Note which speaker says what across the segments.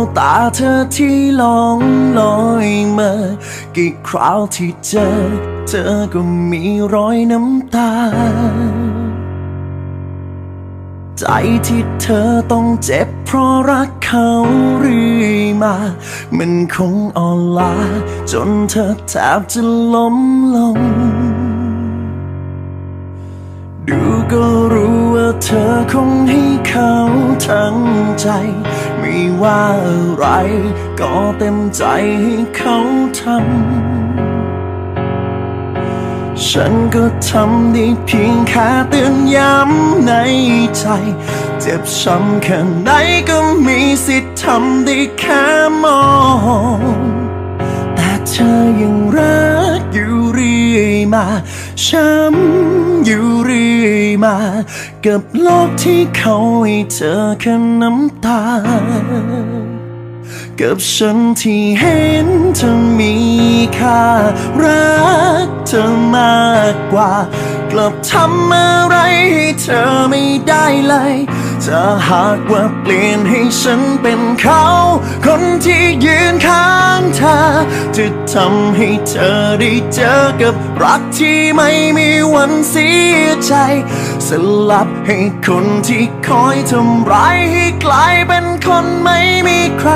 Speaker 1: วตาเธอที่ลองลอยมา กี่คราวที่เจอ เธอก็มีรอยน้ำตา ใจที่เธอต้องเจ็บเพราะรักเขาเรื่อยมา มันคงอ่อนล้าจนเธอแทบจะล้มลง ดูก็รู้ว่าเธอคงให้เขาทั้งใจ ไม่ว่าอะไร ก็เต็มใจให้เขาทำ ฉันก็ทำได้เพียงแค่เตือนย้ำในใจ เจ็บช้ำแค่ไหนก็มีสิทธิ์ทำได้แค่มอง แต่เธอยังรักอยู่เรื่อยมาช้ำ อยู่เรื่อยมา กับโลกที่เขาให้เธอแค่น้ำตา กับฉันที่เห็นเธอมีค่า รักเธอมากกว่า กลับทำอะไรให้เธอไม่ได้เลย จะหากว่าเปลี่ยนให้ฉันเป็นเขา คนที่ยืนข้างเธอ จะทำให้เธอได้เจอกับรักที่ไม่มีวันเสียใจ สลับให้คนที่คอยทำร้ายให้กลายเป็นคนไม่มีใคร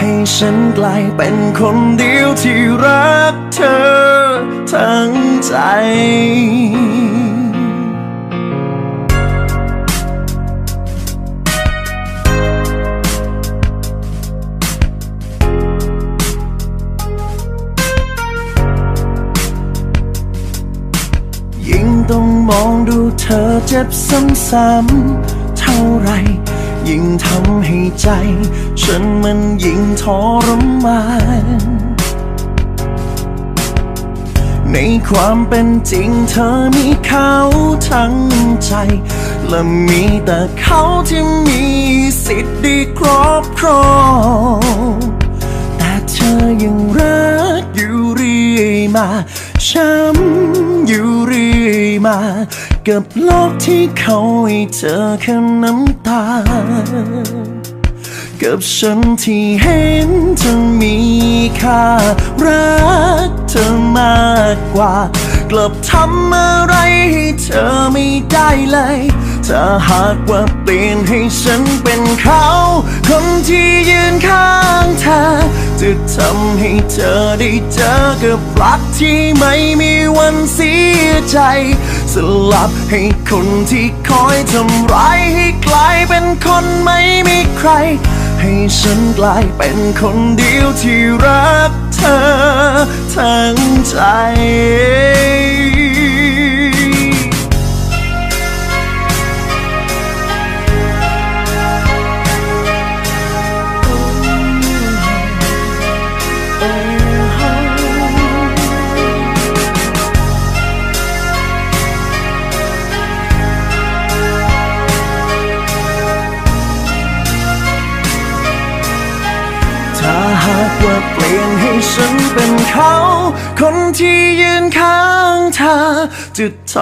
Speaker 1: ให้ฉันกลายเป็นคนเดียวที่รักเธอทั้งใจ มองดูเธอเจ็บซ้ำๆเท่าไร ยิ่งทำให้ใจ ฉันมันยิ่งทรมาน ในความเป็นจริงเธอมีเขาทั้งใจ และมีแต่เขาที่มีสิทธิ์ได้ครอบครองแต่เธอยังรักอยู่เรื่อยมา ช้ำอยู่เรื่อยมา กับโลกที่เขาให้เธอแค่น้ำตา กับฉันที่เห็นเธอมีค่า รักเธอมากกว่า กลับทำอะไรให้เธอไม่ได้เลย ถ้าหากว่าเปลี่ยนให้ฉันเป็นเขา คนที่ยืนข้างเธอ จะทำให้เธอได้เจอกับรักที่ไม่มีวันเสียใจ สลับให้คนที่คอยทำร้ายให้กลายเป็นคนไม่มีใคร ให้ฉันกลายเป็นคนเดียวที่รักเธอทั้งใจ ถ้าหากว่าเปลี่ยนให้ฉันเป็นเขา คนที่ยืนข้างเธอจะทำ